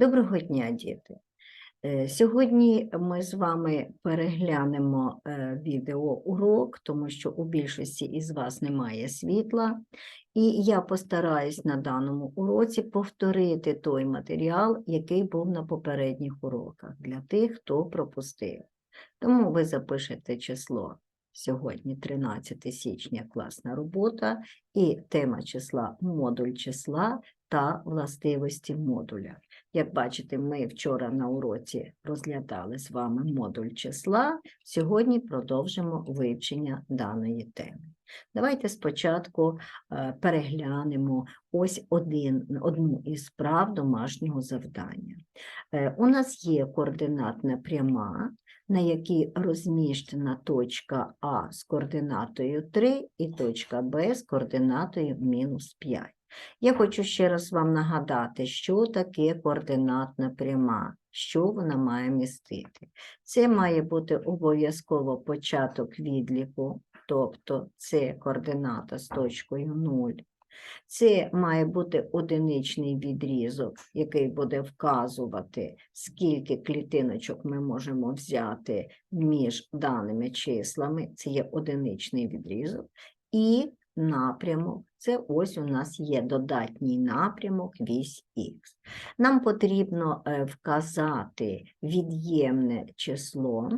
Доброго дня, діти! Е, Сьогодні ми з вами переглянемо е, відеоурок, тому що у більшості із вас немає світла, і я постараюсь на даному уроці повторити той матеріал, який був на попередніх уроках для тих, хто пропустив. Тому ви запишете число сьогодні, 13 січня, класна робота, і тема числа модуль числа та властивості модуля. Як бачите, ми вчора на уроці розглядали з вами модуль числа. Сьогодні продовжимо вивчення даної теми. Давайте спочатку е, переглянемо ось один, одну із справ домашнього завдання. Е, У нас є координатна пряма, на якій розміщена точка А з координатою 3 і точка Б з координатою мінус 5. Я хочу ще раз вам нагадати, що таке координатна пряма, що вона має містити. Це має бути обов'язково початок відліку, тобто це координата з точкою 0. Це має бути одиничний відрізок, який буде вказувати, скільки клітиночок ми можемо взяти між даними числами. Це є одиничний відрізок. І напрямок. Це ось у нас є додатній напрямок вісь Х. Нам потрібно е, вказати від'ємне число,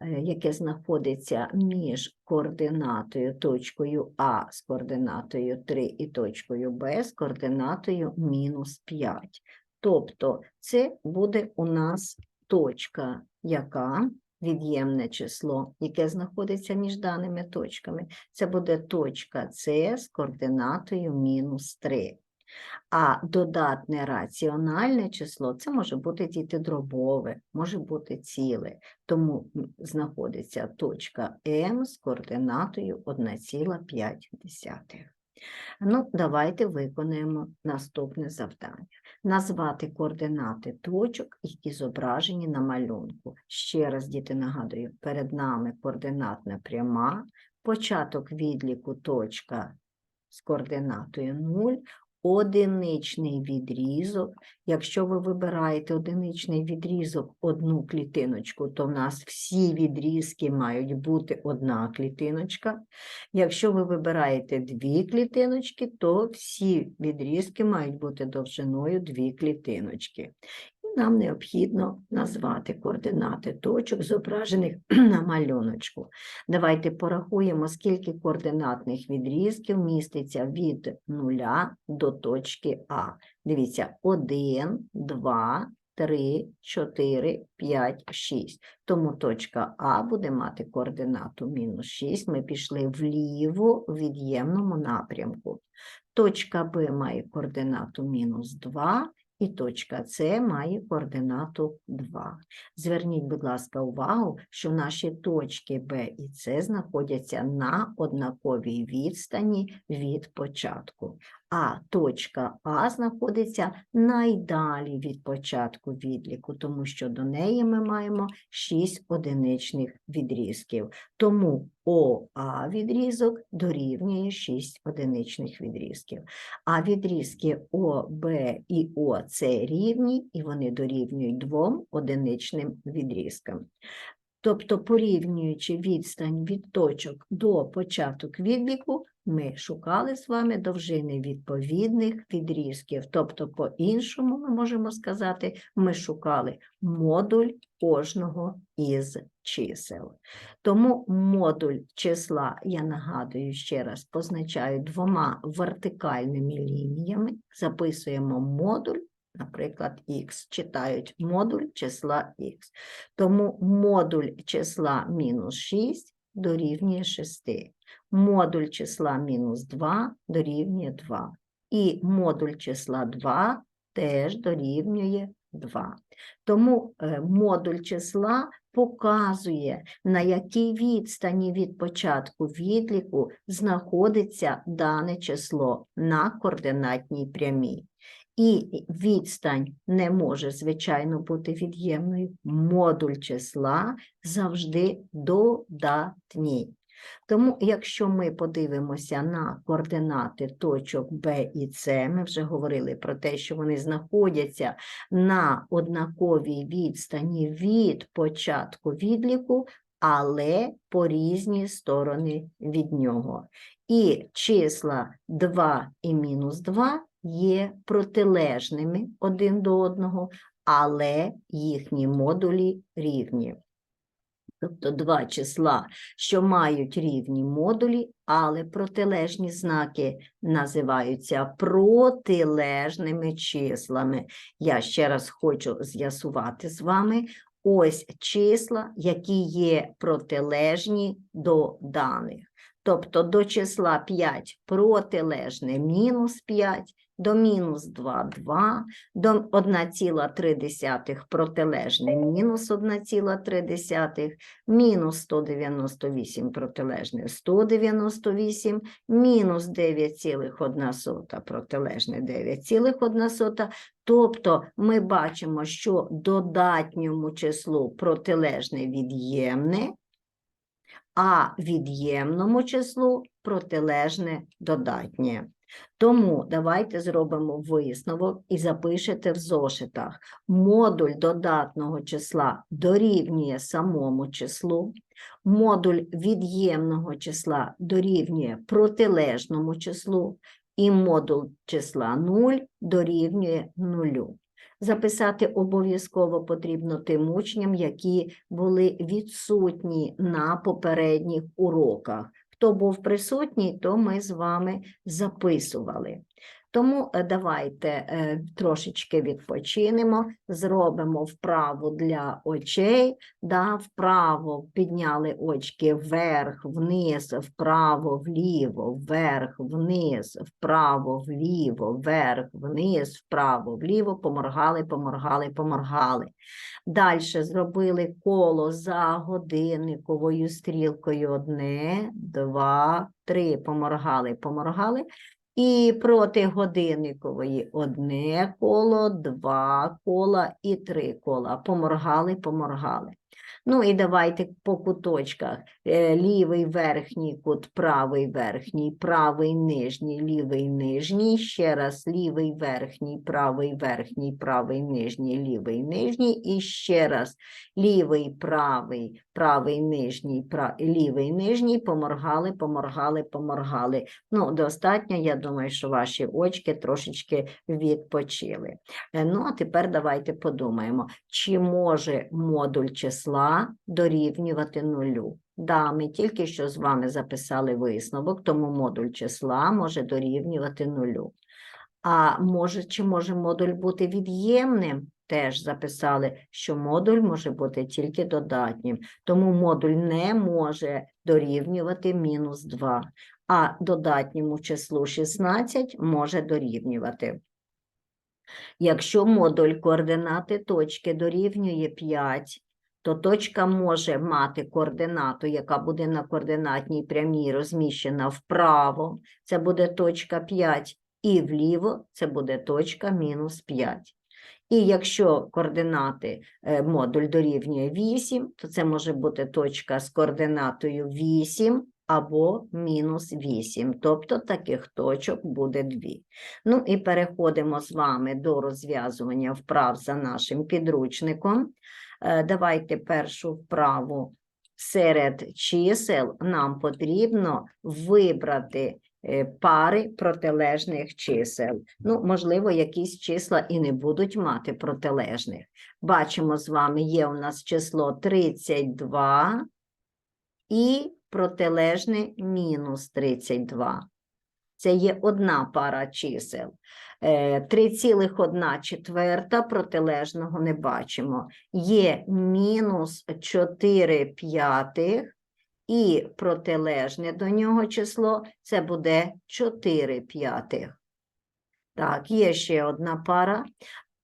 е, яке знаходиться між координатою точкою А з координатою 3 і точкою Б з координатою мінус 5. Тобто це буде у нас точка, яка від'ємне число, яке знаходиться між даними точками. Це буде точка С з координатою мінус 3. А додатне раціональне число це може бути діти дробове, може бути ціле. Тому знаходиться точка М з координатою 1,5. Ну, давайте виконаємо наступне завдання. Назвати координати точок, які зображені на малюнку. Ще раз, діти, нагадую, перед нами координатна пряма, початок відліку точка з координатою 0, одиничний відрізок. Якщо ви вибираєте одиничний відрізок одну клітиночку, то в нас всі відрізки мають бути одна клітиночка. Якщо ви вибираєте дві клітиночки, то всі відрізки мають бути довжиною дві клітиночки. Нам необхідно назвати координати точок, зображених на малюночку. Давайте порахуємо, скільки координатних відрізків міститься від нуля до точки А. Дивіться, 1, 2, 3, 4, 5, 6. Тому точка А буде мати координату мінус 6. Ми пішли вліво в від'ємному напрямку. Точка Б має координату мінус 2. І точка С має координату 2. Зверніть, будь ласка, увагу, що наші точки Б і С знаходяться на однаковій відстані від початку, а точка А знаходиться найдалі від початку відліку, тому що до неї ми маємо 6 одиничних відрізків. Тому ОА відрізок дорівнює 6 одиничних відрізків. А відрізки ОБ і ОС рівні, і вони дорівнюють двом одиничним відрізкам. Тобто, порівнюючи відстань від точок до початок відліку, ми шукали з вами довжини відповідних відрізків. Тобто, по-іншому ми можемо сказати, ми шукали модуль кожного із чисел. Тому модуль числа, я нагадую ще раз, позначаю двома вертикальними лініями. Записуємо модуль, наприклад, х, читають модуль числа х. Тому модуль числа мінус 6 дорівнює 6. Модуль числа мінус 2 дорівнює 2. І модуль числа 2 теж дорівнює 2. Тому е, модуль числа показує, на якій відстані від початку відліку знаходиться дане число на координатній прямій. І відстань не може, звичайно, бути від'ємною. Модуль числа завжди додатній. Тому, якщо ми подивимося на координати точок Б і С, ми вже говорили про те, що вони знаходяться на однаковій відстані від початку відліку, але по різні сторони від нього. І числа 2 і мінус 2 є протилежними один до одного, але їхні модулі рівні. Тобто два числа, що мають рівні модулі, але протилежні знаки називаються протилежними числами. Я ще раз хочу з'ясувати з вами ось числа, які є протилежні до даних. Тобто до числа 5 протилежне мінус 5, до мінус 2 – 2, до 1,3 протилежне мінус 1,3, мінус 198 протилежне 198, мінус 9,1 протилежне 9,1. Тобто ми бачимо, що додатньому числу протилежне від'ємне, а від'ємному числу протилежне додатнє. Тому давайте зробимо висновок і запишете в зошитах. Модуль додатного числа дорівнює самому числу, модуль від'ємного числа дорівнює протилежному числу, і модуль числа 0 дорівнює нулю. Записати обов'язково потрібно тим учням, які були відсутні на попередніх уроках. Хто був присутній, то ми з вами записували. Тому е, давайте е, трошечки відпочинемо, зробимо вправу для очей, да, вправо підняли очки вверх, вниз, вправо, вліво, вверх, вниз, вправо, вліво, вверх, вниз, вправо, вліво, поморгали, поморгали, поморгали. Далі зробили коло за годинниковою стрілкою одне, два, три, поморгали, поморгали. І проти годинникової одне коло, два кола і три кола. Поморгали, поморгали. Ну і давайте по куточках. Е, Лівий верхній кут, правий верхній, правий нижній, лівий нижній. Ще раз лівий верхній, правий верхній, правий нижній, лівий нижній. І ще раз лівий, правий, правий нижній, пра... лівий нижній. Поморгали, поморгали, поморгали. Ну, достатньо, я думаю, що ваші очки трошечки відпочили. Е, Ну, а тепер давайте подумаємо, чи може модуль числа дорівнювати нулю. Да, ми тільки що з вами записали висновок, тому модуль числа може дорівнювати нулю. А може, чи може модуль бути від'ємним? Теж записали, що модуль може бути тільки додатнім, тому модуль не може дорівнювати мінус 2, а додатньому числу 16 може дорівнювати. Якщо модуль координати точки дорівнює 5, то точка може мати координату, яка буде на координатній прямій розміщена вправо, це буде точка 5, і вліво це буде точка мінус 5. І якщо координати е, модуль дорівнює 8, то це може бути точка з координатою 8 або мінус 8, тобто таких точок буде 2. Ну і переходимо з вами до розв'язування вправ за нашим підручником. Е, Давайте першу вправу серед чисел нам потрібно вибрати е, пари протилежних чисел. Ну, можливо, якісь числа і не будуть мати протилежних. Бачимо з вами, є у нас число 32 і протилежне мінус 32. Це є одна пара чисел. Е, 3,1 четверта протилежного не бачимо. Є мінус 4 п'ятих і протилежне до нього число це буде 4 п'ятих. Так, є ще одна пара.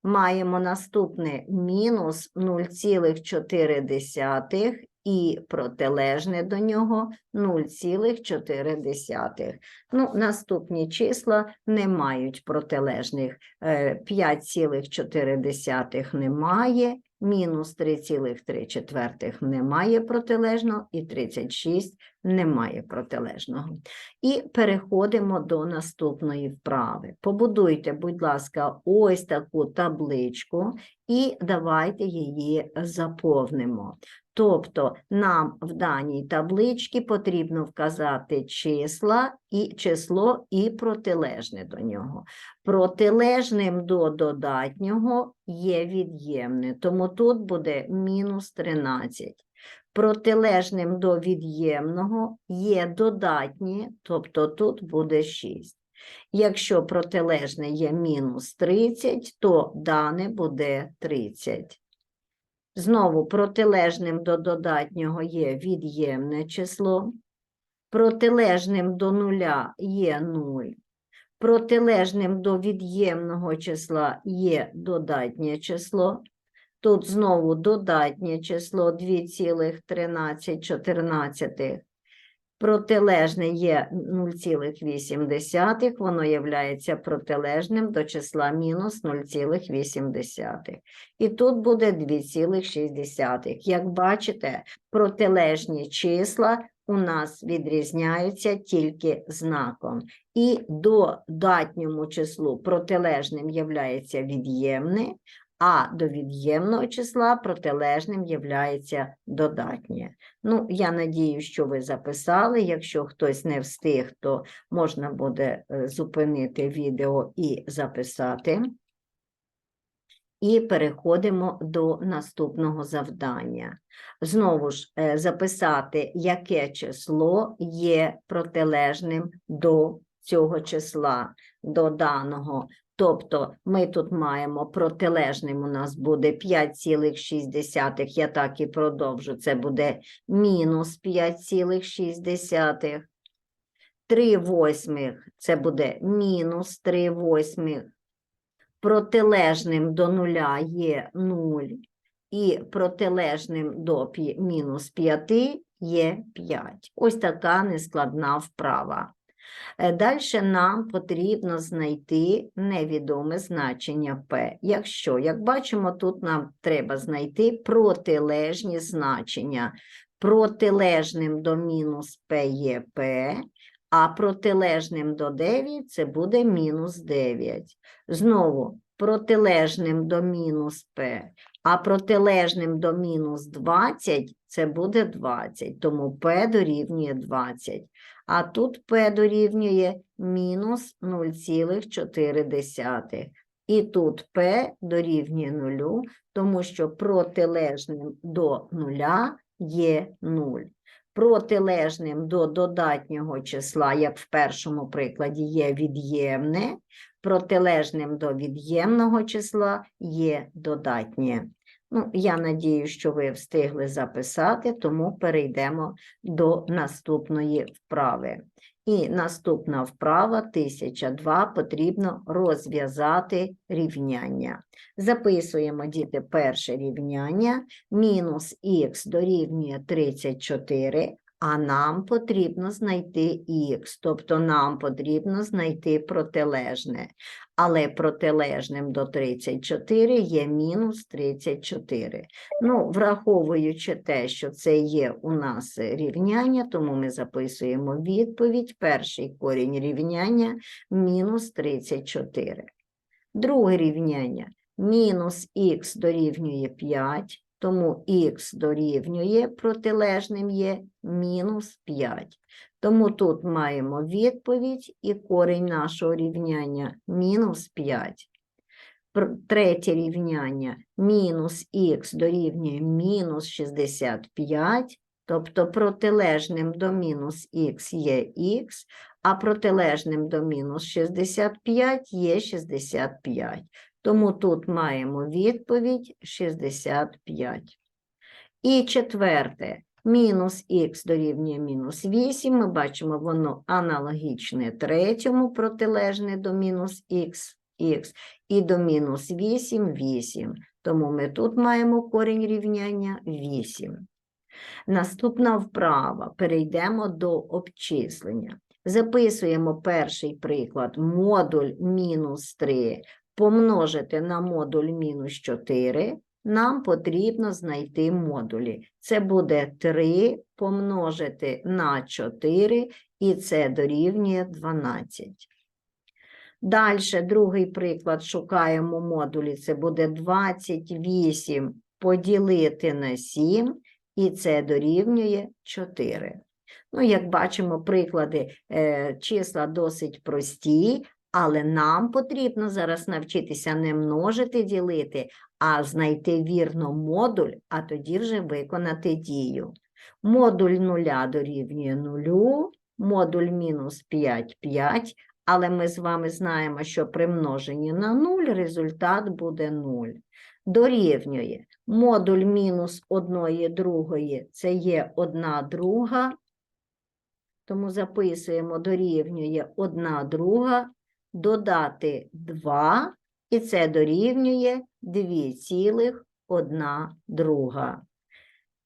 Маємо наступне мінус 0,4 і протилежне до нього 0,4. Ну, наступні числа не мають протилежних. Е, 5,4 немає, мінус 3,3 немає протилежного і 36 немає протилежного. І переходимо до наступної вправи. Побудуйте, будь ласка, ось таку табличку і давайте її заповнимо. Тобто нам в даній табличці потрібно вказати числа і число і протилежне до нього. Протилежним до додатнього є від'ємне, тому тут буде мінус 13. Протилежним до від'ємного є додатнє, тобто тут буде 6. Якщо протилежне є мінус 30, то дане буде 30. Знову протилежним до додатнього є від'ємне число, протилежним до нуля є 0, протилежним до від'ємного числа є додатнє число. Тут знову додатнє число 2,1314. Протилежне є 0,8, воно є протилежним до числа мінус 0,8. І тут буде 2,6. Як бачите, протилежні числа у нас відрізняються тільки знаком. І додатньому числу протилежним являється від'ємне, а до від'ємного числа протилежним являється додатнє. Ну, я надію, що ви записали. Якщо хтось не встиг, то можна буде е, зупинити відео і записати. І переходимо до наступного завдання. Знову ж е, записати, яке число є протилежним до цього числа, до даного. Тобто ми тут маємо протилежним у нас буде 5,6, я так і продовжу, це буде мінус 5,6. 3 восьмих це буде мінус 3 восьмих. Протилежним до нуля є 0, і протилежним до мінус 5 є 5. Ось така нескладна вправа. Далі нам потрібно знайти невідоме значення P. Якщо, як бачимо, тут нам треба знайти протилежні значення. Протилежним до мінус P є P, а протилежним до 9 це буде мінус 9. Знову протилежним до мінус P, а протилежним до мінус 20 це буде 20, тому P дорівнює 20 а тут P дорівнює мінус 0,4. І тут P дорівнює 0, тому що протилежним до нуля є 0. Протилежним до додатнього числа, як в першому прикладі, є від'ємне, протилежним до від'ємного числа є додатнє. Ну, я надію, що ви встигли записати, тому перейдемо до наступної вправи. І наступна вправа 1002 потрібно розв'язати рівняння. Записуємо, діти, перше рівняння. Мінус х дорівнює 34, а нам потрібно знайти х, тобто нам потрібно знайти протилежне. Але протилежним до 34 є мінус 34. Ну, враховуючи те, що це є у нас рівняння, тому ми записуємо відповідь. Перший корінь рівняння мінус 34. Друге рівняння мінус х дорівнює 5 тому х дорівнює протилежним є мінус 5. Тому тут маємо відповідь і корінь нашого рівняння мінус 5. Третє рівняння мінус х дорівнює мінус 65, тобто протилежним до мінус х є х, а протилежним до мінус 65 є 65. Тому тут маємо відповідь 65. І четверте, мінус х дорівнює мінус 8. Ми бачимо, воно аналогічне третьому, протилежне до мінус х, х і до мінус 8 8. Тому ми тут маємо корінь рівняння 8. Наступна вправа. Перейдемо до обчислення. Записуємо перший приклад модуль мінус 3 помножити на модуль мінус 4 нам потрібно знайти модулі. Це буде 3 помножити на 4, і це дорівнює 12. Далі, другий приклад, шукаємо модулі. Це буде 28 поділити на 7, і це дорівнює 4. Ну, як бачимо, приклади е, числа досить прості, але нам потрібно зараз навчитися не множити, ділити, а знайти вірно модуль, а тоді вже виконати дію. Модуль нуля дорівнює нулю, модуль мінус 5 – 5, але ми з вами знаємо, що при множенні на 0 результат буде 0. Дорівнює модуль мінус 1 другої – це є 1 друга, тому записуємо дорівнює 1 друга, додати 2, і це дорівнює 2,1 друга.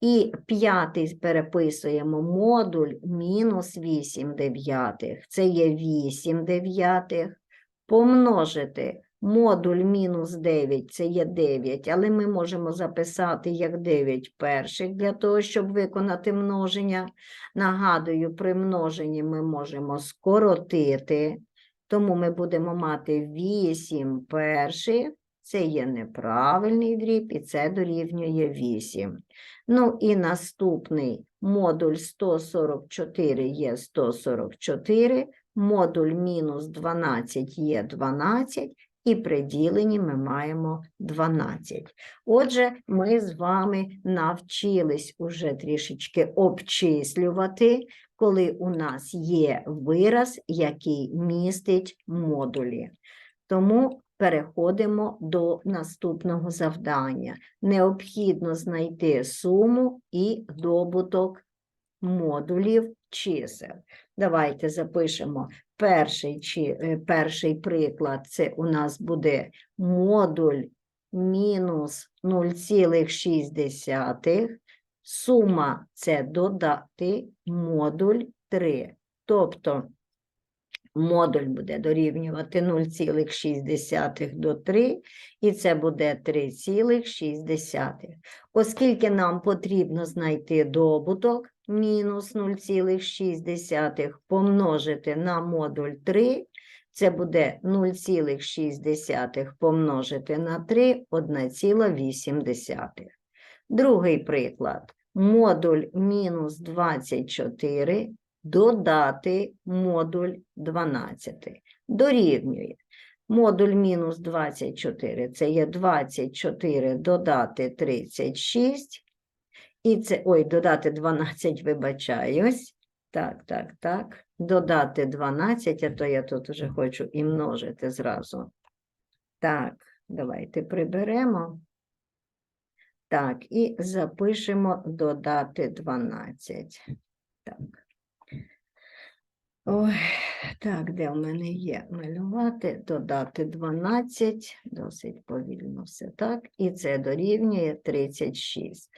І п'ятий переписуємо модуль мінус 8 дев'ятих. Це є 8 дев'ятих. Помножити модуль мінус 9 це є 9, але ми можемо записати як 9 перших для того, щоб виконати множення. Нагадую, при множенні ми можемо скоротити, тому ми будемо мати 8 перших. Це є неправильний дріб, і це дорівнює 8. Ну і наступний модуль 144 є 144, модуль мінус 12 є 12, і при діленні ми маємо 12. Отже, ми з вами навчились уже трішечки обчислювати, коли у нас є вираз, який містить модулі. Тому переходимо до наступного завдання. Необхідно знайти суму і добуток модулів чисел. Давайте запишемо перший, чи, е, перший приклад. Це у нас буде модуль мінус 0,6. Сума це додати модуль 3. Тобто модуль буде дорівнювати 0,6 до 3, і це буде 3,6. Оскільки нам потрібно знайти добуток мінус 0,6 помножити на модуль 3, це буде 0,6 помножити на 3 – 1,8. Другий приклад. Модуль мінус 24 додати модуль 12. Дорівнює. Модуль мінус 24 це є 24 додати 36. І це, ой, додати 12, вибачаюсь. Так, так, так. Додати 12, а то я тут вже хочу і множити зразу. Так, давайте приберемо. Так, і запишемо додати 12. Так. Ой, так, де в мене є малювати, додати 12, досить повільно все так, і це дорівнює 36.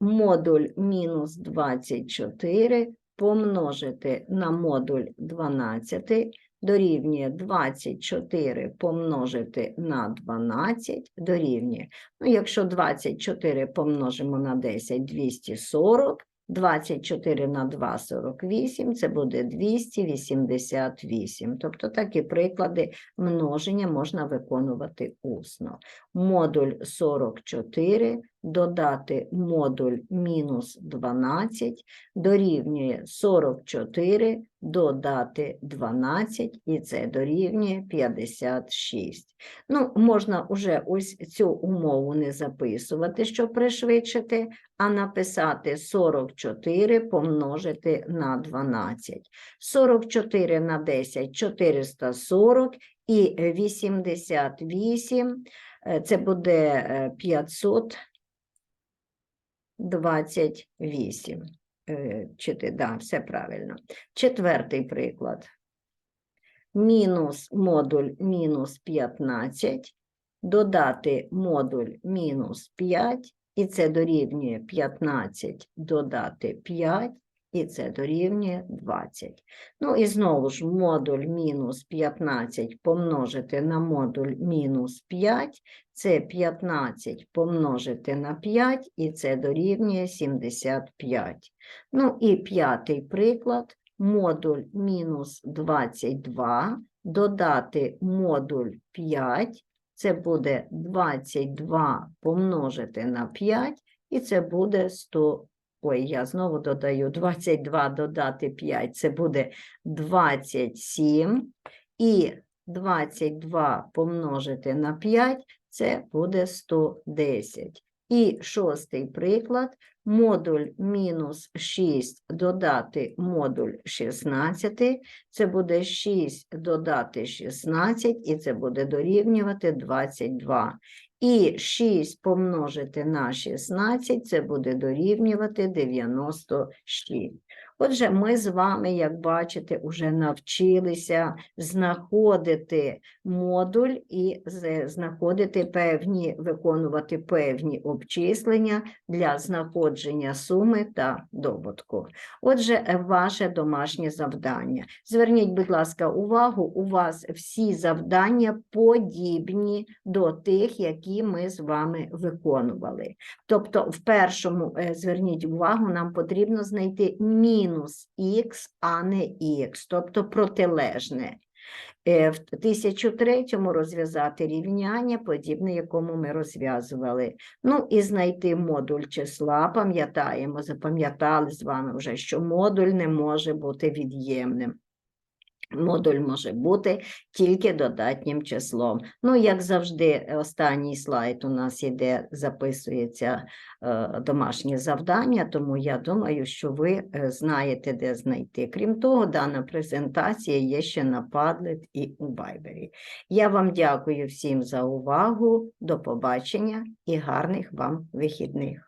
Модуль мінус 24 помножити на модуль 12 дорівнює 24 помножити на 12 дорівнює. Ну, якщо 24 помножимо на 10, 240, 24 на 2 – 48, це буде 288. Тобто такі приклади множення можна виконувати усно. Модуль 44 додати модуль мінус 12 дорівнює 44 додати 12, і це дорівнює 56. Ну, можна вже ось цю умову не записувати, щоб пришвидшити, а написати 44 помножити на 12. 44 на 10 – 440 і 88 – це буде 500 28. Е, Чити, да, все правильно. Четвертий приклад. Мінус модуль мінус 15, додати модуль мінус 5, і це дорівнює 15 додати 5, і це дорівнює 20. Ну і знову ж модуль мінус 15 помножити на модуль мінус 5, це 15 помножити на 5, і це дорівнює 75. Ну і п'ятий приклад. Модуль мінус 22 додати модуль 5, це буде 22 помножити на 5, і це буде 100. Ой, я знову додаю 22 додати 5, це буде 27. І 22 помножити на 5, це буде 110. І шостий приклад. Модуль мінус 6 додати модуль 16, це буде 6 додати 16, і це буде дорівнювати 22. І 6 помножити на 16, це буде дорівнювати 96. Отже, ми з вами, як бачите, вже навчилися знаходити модуль і знаходити певні, виконувати певні обчислення для знаходження суми та добутку. Отже, ваше домашнє завдання. Зверніть, будь ласка, увагу, у вас всі завдання подібні до тих, які ми з вами виконували. Тобто, в першому, е, зверніть увагу, нам потрібно знайти мінус х, а не х, тобто протилежне. Е, В 1003 розв'язати рівняння, подібне, якому ми розв'язували. Ну і знайти модуль числа. Пам'ятаємо, запам'ятали з вами вже, що модуль не може бути від'ємним. Модуль може бути тільки додатнім числом. Ну, як завжди, останній слайд у нас іде, записується е, домашнє завдання, тому я думаю, що ви е, знаєте, де знайти. Крім того, дана презентація є ще на Padlet і у Viber. Я вам дякую всім за увагу, до побачення і гарних вам вихідних.